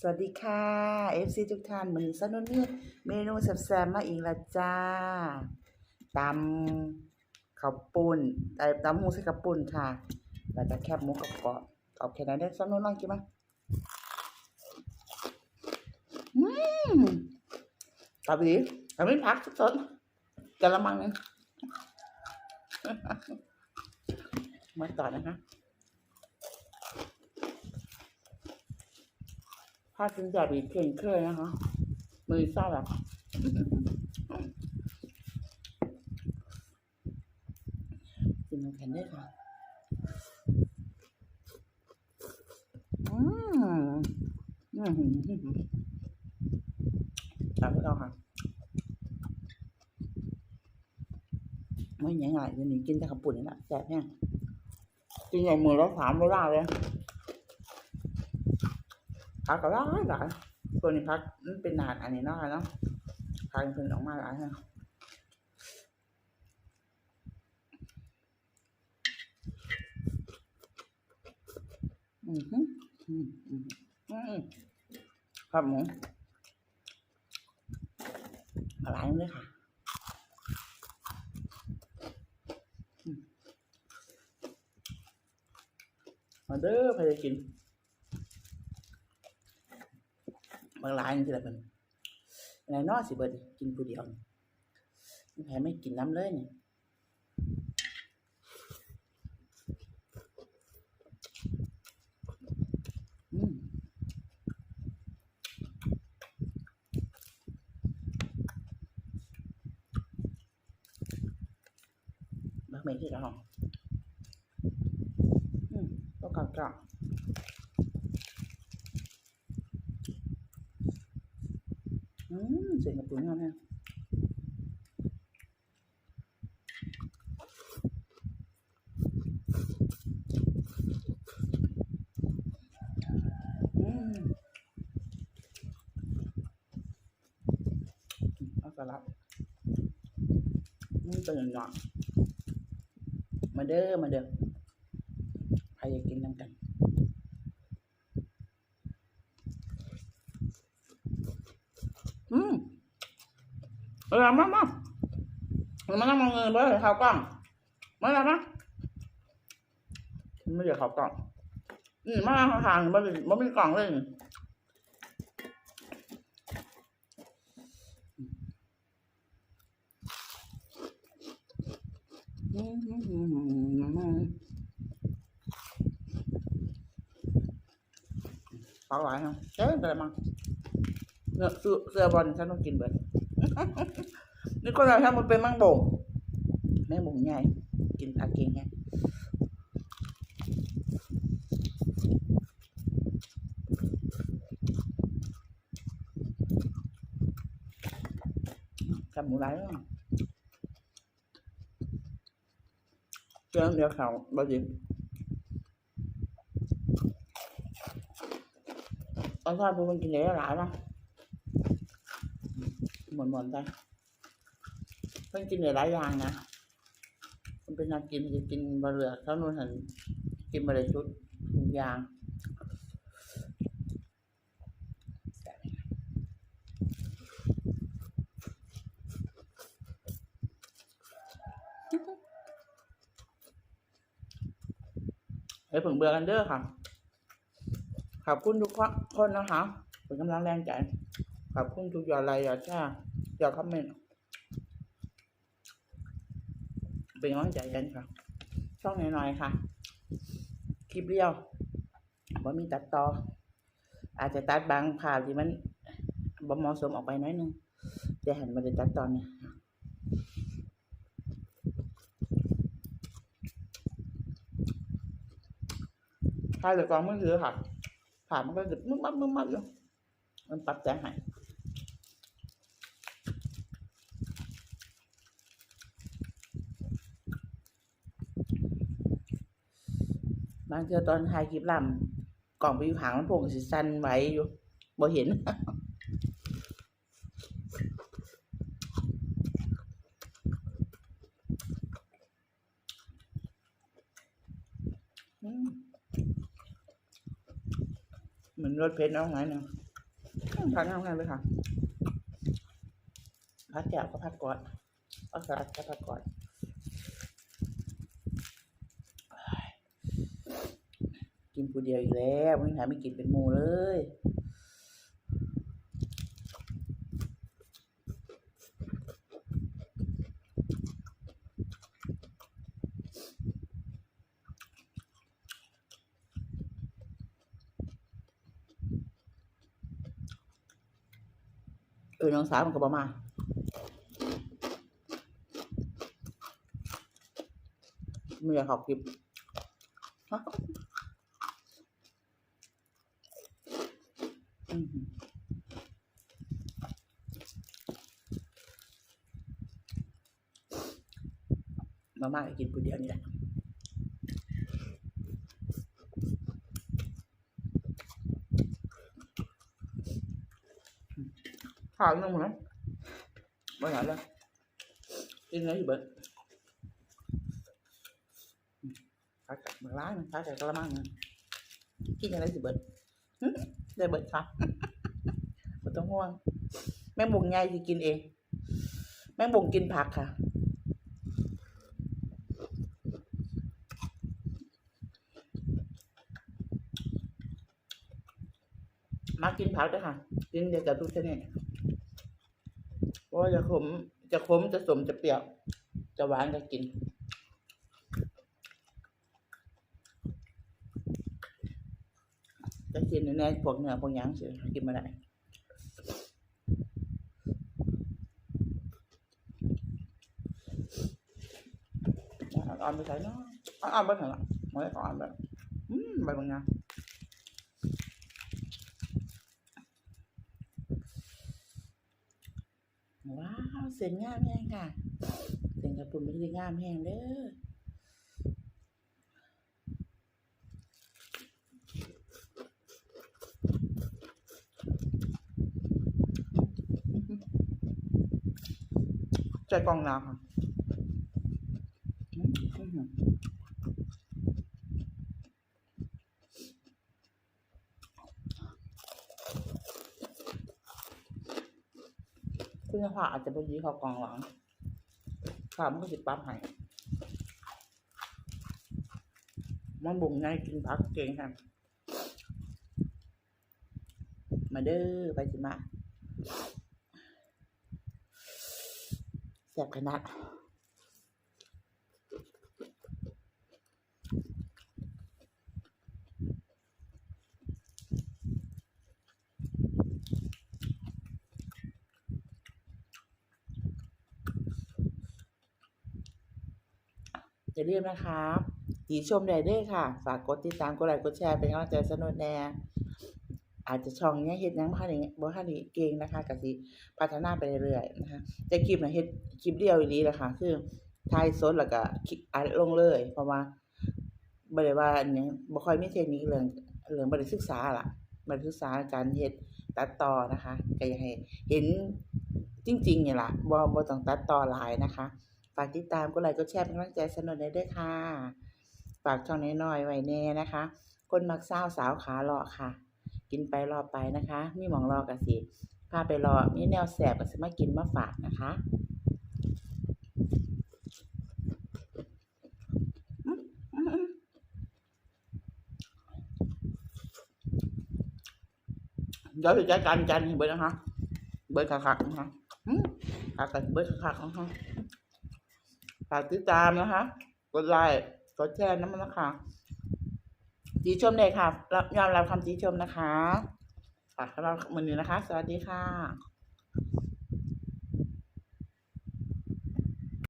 สวัสดีค่ะ FC ทุกท่านมือสนุนนี่เมนูแซ่บๆมาอีกละจ้าตำข้าวปุ้นไอ้ตำหมูใส่ข้าวปุ้นค่ะแล้วก็แคบหมูกรอบๆเอาแค่นั้นได้สนุนลองกินมั้ยอืมกลับดีกลับไม่พักสดๆกะละมังนึงมาต่อนะคะ ถ้ากินแบบอีกเข่งเคยนะคะ มือเศร้าแบบกินน้ำแข็งได้ค่ะอืมอืมจับไม่เอาค่ะไม่ยังไงเดี๋ยวนี้กินแต่ขับปุ่นนี่แหละแซ่บแห้งกินอย่างมือล้วสามโลได้เลย พักก็หลายหลายตัวนี้พักมันเป็นนานอันนี้เนาะค่ะเนาะพักเพิ่นออกมาหลายฮะอือฮึอืมอืมอืมครับหมูหลายเลยค่ะอืมมาเด้อใครจะกิน บางร้านนี่คืออะไรเป็นอะไรนอสิเบิดกินผู้เดียวนี่มีใครไม่กินน้ำเลยนี่มบักเมย์ที่เราอืมก็กรอบ อืมเสียงกระปุกงามแฮะอืมเอาสลัดนี่ตื่นหน่อยมาเด้อมาเด้อใครอยากกินน้ำกัน อืม เออมามามานั่งมองเงินไปเลยข่าวกล้องมาแล้วนะไม่เดี๋ยวข่าวกล้องอืมมาทางมันมันมีกล่องเลยอืมอืมอืมอืมปลาไหลเนาะเจ๊เป็นอะไรมั้งเนื้อเสื้อบอลฉันต้องกินเบิดนี่คนเราทำมันเป็นมังบ่งแม่บ่งใหญ่กินผักเก่งไงกับหมูไหลายเนมดหมดไปเพิ่งกินหลายอย่างนะมันเป็นนักกินจะกินบะเรือเท่านู้นห็นกินบะเรือชุดอย่างเฮ้ยผงเบื่อกันเด้อค่ะ ขอบคุณทุกคนนะคะเป็นกำลังแรงใจ ขอบคุณทุกยอดไลค์ยอดแชร์ยอดคอมเมนต์เป็นกำลังใจกันค่ะช่องน้อยๆค่ะ คลิปเดียวว่ามีตัดต่อ อาจจะตัดบางภาพที่มันบ่เหมาะสมออกไปน้อยหนึงจะหันมาได้ตัดตอนเนี่ยถ่ายแต่กองมือถือค่ะภาพมันก็จะมึกมักมึกมักอยู่มันปรับแต่งให้ บางเทื่อตอนถ่ายคลิปลำกล่องไปอยู่หางมันโผล่สิสันไหวอยู่บ่เห็นเหมือนรถเพชรน้องไหนเนาะพักงานเลยค่ะพักแก้วก็พักก่อนเอาสลัดก็พักก่อน นผู้เดียวอีกแล้วไม่หาไม่กินเป็นหมูเลยเออน้องสาวมันก็บมาไม่อยากขอบคลิปฮะอื้อหือ มาม่ากกินผู้เดียวนี่แหละข้าวยังหมนะไม่ไหนเลยกินไงอยู่เบิดข้าวกับมาล้างข้าวกับกระมังนะกินยังไงสิเบิดหึได้เบิร์ดค่ะไม่ต้องห่วงแม่บุ๋งไงสิกินเอง แม่บุ๋งกินผักค่ะ มากินผักด้วยค่ะกินเดียวกับทุกชนิดเพราะว่าจะขม จะขมจะสมจะเปรี้ยว จะหวานก็กิน จะกินแน่ๆพวกเนื้อพวกยังสิกินมาได้เอาอ่อนไปใส่เนาะเอาอ่อนไปใส่ละไม่ได้อ่อนแบบอืมใบบางงาว้าวเสียงงามแห้งค่ะ เสียงกระปุ่นไม่ได้งามแห้งเด้อใจกองน้ำค่ะอืมอื้อหือ คุณภาอาจจะไปยีเขากองหลังผ่ามันก็สิปั๊บให้มันบุ่งไงกินพักเก่งค่ะมาเด้อไปสิมาแสบขนาดอย่าลืมนะครับติชมได้เด้ค่ะ ฝากกดติดตามกดไลค์กดแชร์เป็นกำลังใจสนุนแน่อาจจะช่องเนี้ยเฮ็ดยังบ่ทันได้บ่ทันได้เก่งนะคะก็สิพัฒนาไปเรื่อยๆนะคะแต่คลิปน่ะเฮ็ดคลิปเดียวอีหลีแหละค่ะ คือถ่ายสดแล้วก็คลิปอัดลงเลย เพราะว่าบ่ได้ว่าอันหยังบ่ค่อยมีเทคนิคเรื่องเรื่องบ่ได้ศึกษาล่ะบ่ได้ศึกษาการเฮ็ดตัดต่อนะคะก็อยากให้เห็นจริงๆนี่ล่ะบ่บ่ต้องตัดต่อหลายนะคะ ฝากติดตามกดไลค์กดแชร์เป็นกำลังใจสนุนได้ด้วยค่ะ ฝากช่องน้อยๆไว้แน่นะคะ คนมักสาสาวขาเลาะค่ะ กินไปรอไปนะคะ มีหมองรอกะสิพาไปรอมีแนวแสบก็สิมากินมาฝากนะคะเดี๋ยวจะจัดการจานเบิดนะคะ เบิดคักๆนะคะอืมคักกันเบิดคักๆนะคะ ฝากติดตามนะคะ กดไลค์กดแชร์น้ำมันนะคะจีชมเลยค่ะรับยอมรับคำจีชมนะคะฝากสำหรับมือนี้นะคะ สวัสดีค่ะ